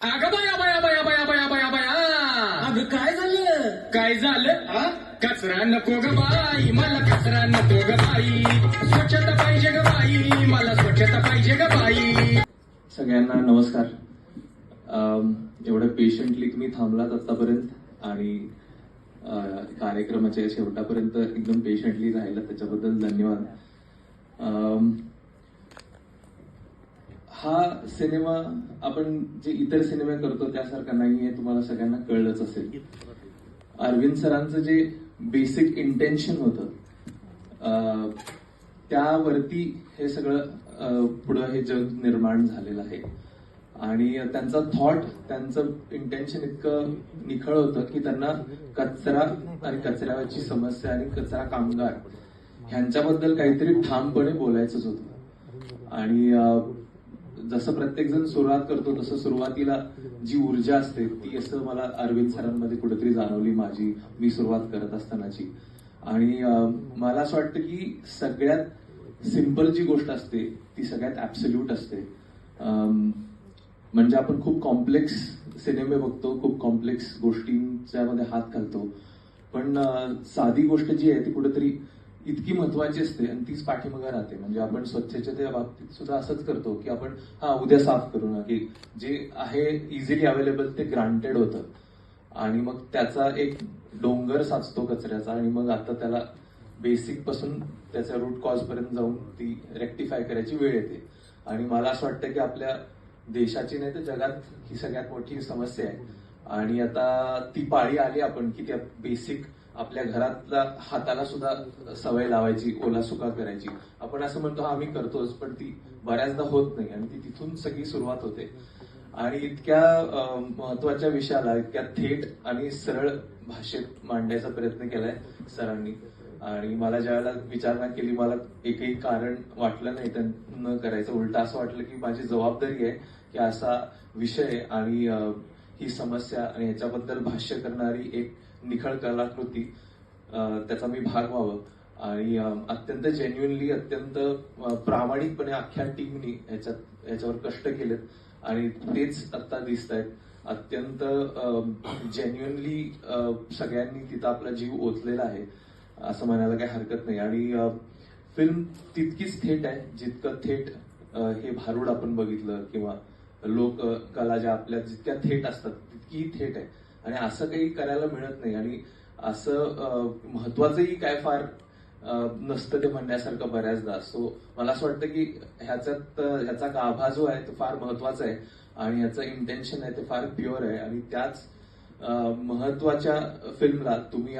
अगं बाया बाया बाया बाया बाया बाया बाया अगं काय झालं? काय झालं? हा? कचरा नको ग बाई मला कचरा नको ग बाई. स्वच्छता पाहिजे ग बाई मला स्वच्छता पाहिजे ग बाई. सगळ्यांना नमस्कार. अम, एवढं पेशंटली तुम्ही थांबलात आतापर्यंत आणि अ, कार्यक्रमाच्या शेवटापर्यंत एकदम पेशंटली राहिलं त्याच्याबद्दल धन्यवाद. अम, हा सिनेमा आपण जे इतर सिनेमे करतो त्यासारखा नाही हे तुम्हाला सगळ्यांना कळलंच असेल. अरविंद सरांचं जे बेसिक इंटेन्शन होतं त्यावरती हे सगळं पुढं हे जग निर्माण झालेलं आहे. आणि त्यांचा थॉट त्यांचं इंटेन्शन इतकं निखळ होतं की त्यांना कचरा आणि कचऱ्याची समस्या आणि कचरा कामगार ह्यांच्याबद्दल काहीतरी ठामपणे बोलायचंच होतं. आणि जसं प्रत्येक जण सुरुवात करतो तसं सुरुवातीला जी ऊर्जा असते ती असं मला अरविंद सरांमध्ये कुठेतरी जाणवली माझी मी सुरुवात करत असतानाची. आणि मला असं वाटतं की सगळ्यात सिंपल जी गोष्ट असते ती सगळ्यात ऍब्सल्यूट असते. म्हणजे आपण खूप कॉम्प्लेक्स सिनेमे बघतो खूप कॉम्प्लेक्स गोष्टींच्या मध्ये हात घालतो. पण साधी गोष्ट जी आहे ती कुठेतरी इतकी महत्वाची असते आणि तीच पाठीमागा राहते. म्हणजे आपण स्वच्छतेच्या बाबतीत सुद्धा असंच करतो की आपण हा उद्या साफ करू ना की जे आहे इझिली अवेलेबल ते ग्रांटेड होतं. आणि मग त्याचा एक डोंगर साचतो कचऱ्याचा आणि मग आता त्याला बेसिकपासून त्याच्या रूट कॉज पर्यंत जाऊन ती रेक्टिफाय करायची वेळ येते. आणि मला असं वाटतं की आपल्या देशाची नाही तर जगात ही सगळ्यात मोठी समस्या आहे. आणि आता ती पाळी आली आपण की त्या बेसिक आपल्या घरातल्या हाताला सुद्धा सवय लावायची ओला सुका करायची. आपण असं म्हणतो हा आम्ही करतोच पण ती बऱ्याचदा होत नाही आणि ती तिथून सगळी सुरुवात होते. आणि इतक्या महत्त्वाच्या विषयाला इतक्या थेट आणि सरळ भाषेत मांडण्याचा प्रयत्न केलाय सरांनी. आणि मला ज्यावेळेला विचारणा केली मला एकही कारण वाटलं नाही त्या न करायचं. उलट असं वाटलं की माझी जबाबदारी आहे की असा विषय आणि ही समस्या आणि ह्याच्याबद्दल भाष्य करणारी एक निखळ कलाकृती त्याचा मी भाग व्हावं. आणि अत्यंत जेन्युनली अत्यंत प्रामाणिकपणे अख्ख्या टीमनी ह्याच्यात ह्याच्यावर कष्ट केलेत. आणि तेच आता दिसत आहेत अत्यंत जेन्युनली सगळ्यांनी तिथं आपला जीव ओतलेला आहे असं म्हणायला काही हरकत नाही. आणि फिल्म तितकीच थेट आहे जितकं थेट हे भारूड आपण बघितलं किंवा लोक कला ज्या आपल्या जितक्या थेट असतात तितकी थेट आहे. आणि असं काही करायला मिळत नाही. आणि असं महत्वाचंही काय फार नसतं ते म्हणण्यासारखं बऱ्याचदा. सो मला असं वाटतं की ह्याच्यात ह्याचा गाभा जो आहे तो फार महत्त्वाचा आहे आणि ह्याचं इंटेन्शन आहे ते फार प्युअर आहे. आणि त्याच महत्त्वाच्या फिल्मला तुम्ही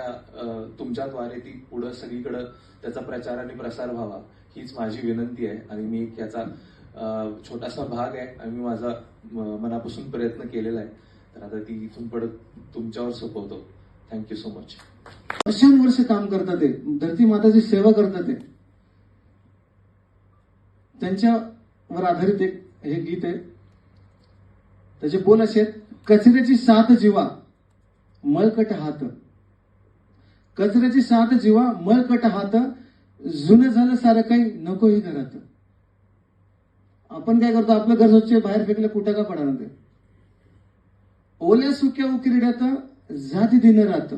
तुमच्याद्वारे ती पुढं सगळीकडं त्याचा प्रचार आणि प्रसार व्हावा हीच माझी विनंती आहे. आणि मी एक याचा छोटासा भाग आहे आणि मी माझा म- मनापासून प्रयत्न केलेला आहे. तर आता ती इथून पडत तुमच्यावर सोपवतो. थँक्यू सो मच वर्षानुवर्ष काम करतात ते. धरती माताची सेवा करतात ते. त्यांच्यावर आधारित एक हे गीत आहे. त्याचे बोल असे आहेत, कचऱ्याची साथ जीवा मळकट हात. कचऱ्याची साथ जीवा मळकट हात जुनं झालं सारं काही नकोही घरात. आपण काय करतो? आपलं घर स्वच्छ बाहेर फेकलं कुठं का पडणार ते? ओल्या सुक्या उकिरड्यात जाती दिन राहत.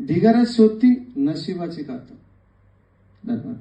ढिगारा शोधती नशिबाची खात धन्यवाद.